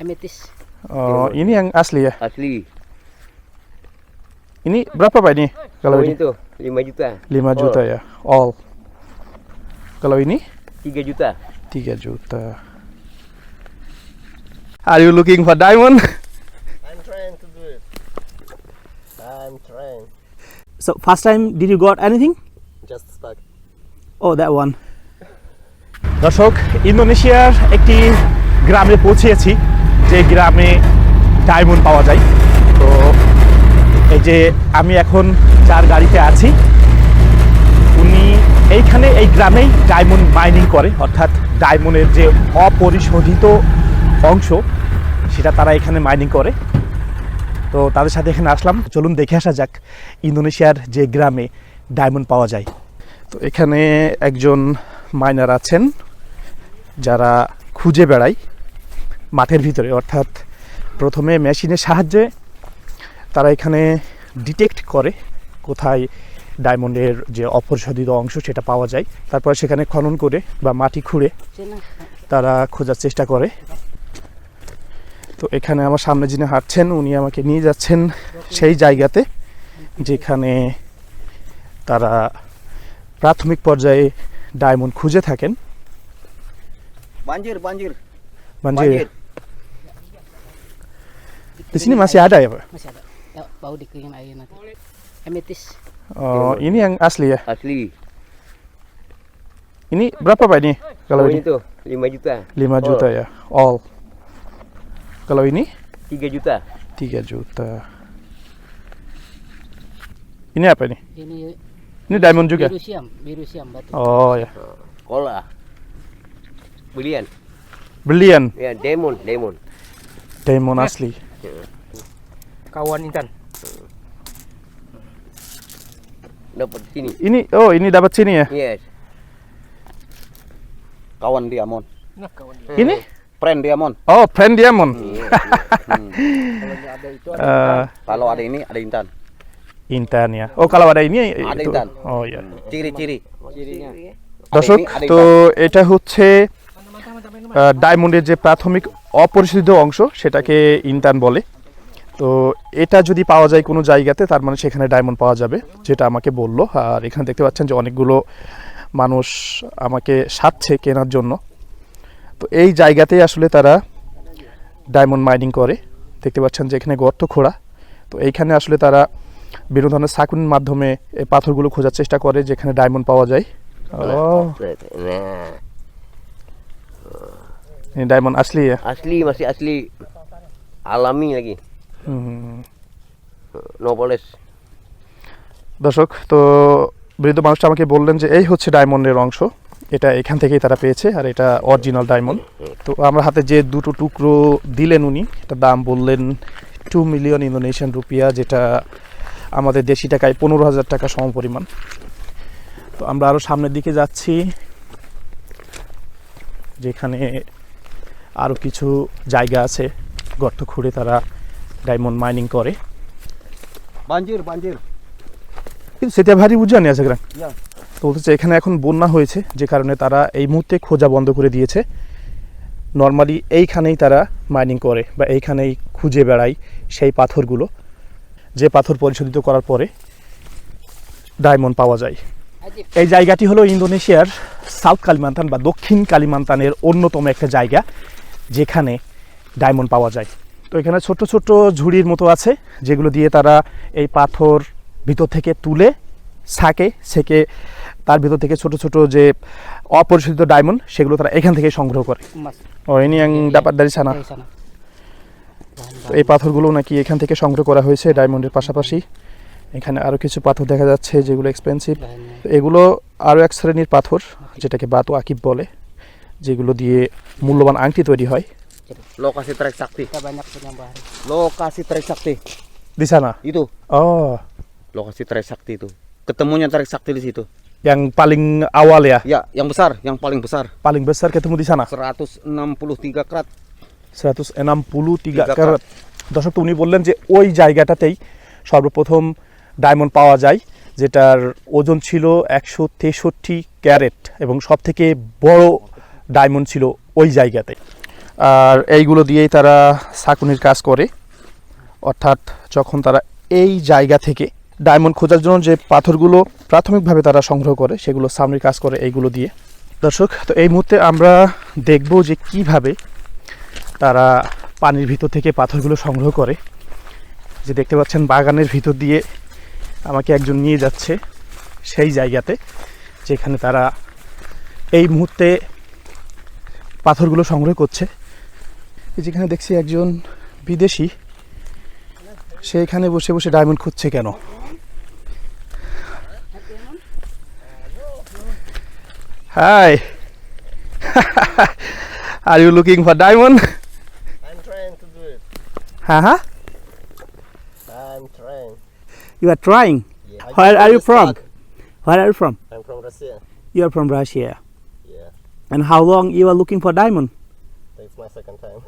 amethyst. Oh, ini yang asli ya. Asli. Ini berapa Pak ini? Kalau oh, ini ini tuh 5 juta. 5 juta ya. All. Kalau ini 3 juta. 3 juta. Are you looking for diamond? I'm trying to do it. I'm trying. So first time did you got anything? Just stuck. Oh that one. দর্শক ইন্দোনেশিয়ার একটি গ্রামে পৌঁছেছি যে গ্রামে diamond পাওয়া যায়। তো এই যে আমি এখন যার গাড়িতে আছি, উনি এইখানে এই গ্রামেই ডায়মন্ড মাইনিং করে, অর্থাৎ ডায়মন্ডের যে অপরিশোধিত অংশ, সেটা তারা এখানে মাইনিং করে। তো তাদের সাথে এখানে আসলাম। চলুন দেখে আসা যাক ইন্দোনেশিয়ার যে গ্রামে ডায়মন্ড পাওয়া যায়। তো এখানে একজন মাইনার আছেন, যারা খুঁজে বেড়ায়। মাঠের ভিতরে অর্থাৎ প্রথমে মেশিনের সাহায্যে তারা এখানে ডিটেক্ট করে কোথায় ডায়মন্ডের যে অপরিশোধিত অংশ সেটা পাওয়া যায় তারপর সেখানে খনন করে বা মাটি খুঁড়ে তারা খোঁজার চেষ্টা করে তো এখানে আমার সামনে যিনি হাঁটছেন উনি আমাকে নিয়ে যাচ্ছেন সেই জায়গাতে যেখানে তারা প্রাথমিক পর্যায়ে ডায়মন্ড খুঁজে থাকেন banjir. মানে Banjir. Di sini masih ada ya Pak? Masih ada. Ya, bau dikeringin air nanti. Amethyst. Oh, ini yang asli ya. Asli. Ini berapa Pak ini? Kalau oh, ini ini tuh 5 juta. 5 juta ya. All. Kalau ini 3 juta. 3 juta. Ini apa ini? Ini Ini diamond juga. biru siam, biru siam batu. Oh ya. Kola. Belian. Berlian, Ya, diamond, diamond. diamond asli. Kawan Intan. Dapat sini. Ini oh ini dapat sini ya. Yes. kawan diamond Nah kawan Ini? friend diamond Oh, friend diamond. Hmm. Eh, kalau ada ini ada intan Intan ya. Oh, kalau ada ini Ada itu. Intan. Oh ya. ciri-ciri দর্শক ini, ada তো Intan. এটা হচ্ছে আহ, ডায়মন্ডের যে প্রাথমিক অপরিশোধিত অংশ সেটাকে ইন্টার্ন বলে তো এটা যদি পাওয়া যায় কোনো জায়গাতে তার মানে সেখানে ডায়মন্ড পাওয়া যাবে যেটা আমাকে বলল আর এখানে দেখতে পাচ্ছেন যে অনেকগুলো মানুষ আমাকে সাথছে কেনার জন্য তো এই জায়গাতেই আসলে তারা ডায়মন্ড মাইনিং করে দেখতে পাচ্ছেন যে এখানে গর্ত খোঁড়া তো এইখানে আসলে তারা বিভিন্ন ধরনের সাকুনের মাধ্যমে পাথরগুলো খোঁজার চেষ্টা করে যেখানে ডায়মন্ড পাওয়া যায় ini diamond asli ya asli masih asli alami lagi. হুম। No poles. দর্শক তো বৃদ্ধ মানুষটা আমাকে বললেন যে এই হচ্ছে ডায়মন্ডের অংশ এটা এখান থেকেই তারা পেয়েছে আর এটা অরিজিনাল ডায়মন্ড তো আমার হাতে যে দুটো টুকরো দিলেন উনি এটা দাম বললেন টু মিলিয়ন ইন্দোনেশিয়ান রুপিয়া যেটা আমাদের দেশি টাকায় পনেরো হাজার টাকা সমপরিমাণ তো আমরা আরও সামনের দিকে যাচ্ছি যেখানে আরও কিছু জায়গা আছে গর্ত খুঁড়ে তারা ডায়মন্ড মাইনিং করে। banjir banjir কিন্তু সেটা ভারী উজানি আছে গ্রাম তো বলতেছে এখানে এখন বন্যা হয়েছে যে কারণে তারা এই মুহূর্তে খোঁজা বন্ধ করে দিয়েছে। নর্মালি এইখানেই তারা মাইনিং করে বা এইখানেই খুঁজে বেড়ায় সেই পাথরগুলো যে পাথর পরিশোধিত করার পরে ডায়মন্ড পাওয়া যায়. এই জায়গাটি হলো ইন্দোনেশিয়ার সাউথ কালিমান্তান বা দক্ষিণ কালিমান্তানের অন্যতম একটা জায়গা যেখানে ডায়মন্ড পাওয়া যায়। তো এখানে ছোট ছোট ঝুড়ির মতো আছে যেগুলো দিয়ে তারা এই পাথর ভিতর থেকে তুলে ছাকে সেকে তার ভিতর থেকে ছোট ছোট যে অপরিশোধিত ডায়মন্ড সেগুলো তারা এখান থেকে সংগ্রহ করে। sana. তো এই পাথরগুলো নাকি এখান থেকে সংগ্রহ করা হয়েছে ডায়মন্ডের পাশাপাশি। এখানে আরও কিছু পাথর দেখা যাচ্ছে যেগুলো এক্সপেন্সিভ. এগুলো আরও এক শ্রেণির পাথর যেটাকে বাতু আকিব বলে যেগুলো দিয়ে মূল্যবান আংটি তৈরি হয়। দর্শক উনি বললেন যে ওই জায়গাটাতেই সর্বপ্রথম ডায়মন্ড পাওয়া যায়। যেটার ওজন ছিল একশো তেষট্টি ক্যারেট এবং সব থেকে বড় ডায়মন্ড ছিল ওই জায়গাতে। আর এইগুলো দিয়েই তারা সাকুনির কাজ করে। অর্থাৎ যখন তারা এই জায়গা থেকে ডায়মন্ড খোঁজার জন্য যে পাথরগুলো প্রাথমিকভাবে তারা সংগ্রহ করে, সেগুলো সামনের কাজ করে এইগুলো দিয়ে। দর্শক, তো এই মুহূর্তে আমরা দেখব যে কীভাবে তারা পানির ভিতর থেকে পাথরগুলো সংগ্রহ করে। যে দেখতে পাচ্ছেন, বাগানের ভিতর দিয়ে আমাকে একজন নিয়ে যাচ্ছে সেই জায়গাতে যেখানে তারা এই মুহূর্তে পাথরগুলো সংগ্রহ করছে। যেখানে দেখছি একজন বিদেশি সে এখানে বসে বসে ডায়মন্ড খুঁজছে কেন? Hi are you looking for diamond হ্যাঁ trying to do it. Huh? huh? I'm trying. You are trying. Yeah. Where are you from? Stuck. Where are you from? I'm from Russia. You are from Russia. Yeah. And how long you are looking for diamond? It's my second time.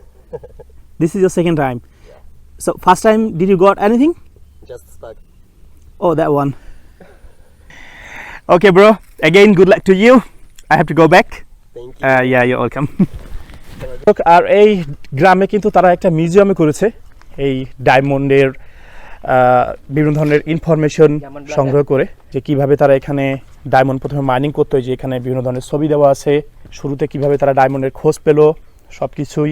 This is your second time. Yeah. So first time did you got anything? Just stuck. Oh, that one. Okay, bro. Again, good luck to you. I have to go back. Thank you. Uh, yeah, you're welcome. আর এই গ্রামে কিন্তু তারা একটা মিউজিয়ামে করেছে এই ডায়মন্ডের আহ, বিভিন্ন ধরনের ইনফরমেশন সংগ্রহ করে যে কীভাবে তারা এখানে ডায়মন্ড প্রথমে মাইনিং করতে হয় যে এখানে বিভিন্ন ধরনের ছবি দেওয়া আছে শুরুতে কীভাবে তারা ডায়মন্ডের খোঁজ পেল সব কিছুই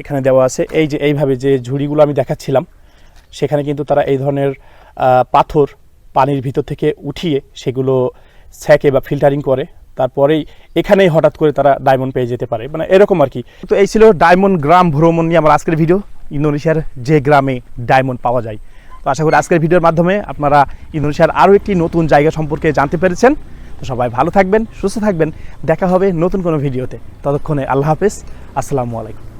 এখানে দেওয়া আছে। এই যে এইভাবে যে ঝুড়িগুলো আমি দেখাচ্ছিলাম সেখানে কিন্তু তারা এই ধরনের পাথর পানির ভিতর থেকে উঠিয়ে সেগুলো ছ্যাকে বা ফিল্টারিং করে। তারপরেই এখানেই হঠাৎ করে তারা ডায়মন্ড পেয়ে যেতে পারে। মানে এরকম আর কি। তো এই ছিল ডায়মন্ড গ্রাম ভ্রমণ নিয়ে আমার আজকের ভিডিও ইন্দোনেশিয়ার যে গ্রামে ডায়মন্ড পাওয়া যায়। তো আশা করি আজকের ভিডিওর মাধ্যমে আপনারা ইন্দোনেশিয়ার আরও একটি নতুন জায়গা সম্পর্কে জানতে পেরেছেন। তো সবাই ভালো থাকবেন, সুস্থ থাকবেন। দেখা হবে নতুন কোনো ভিডিওতে। ততক্ষণে আল্লাহ হাফেজ। আসসালামু আলাইকুম।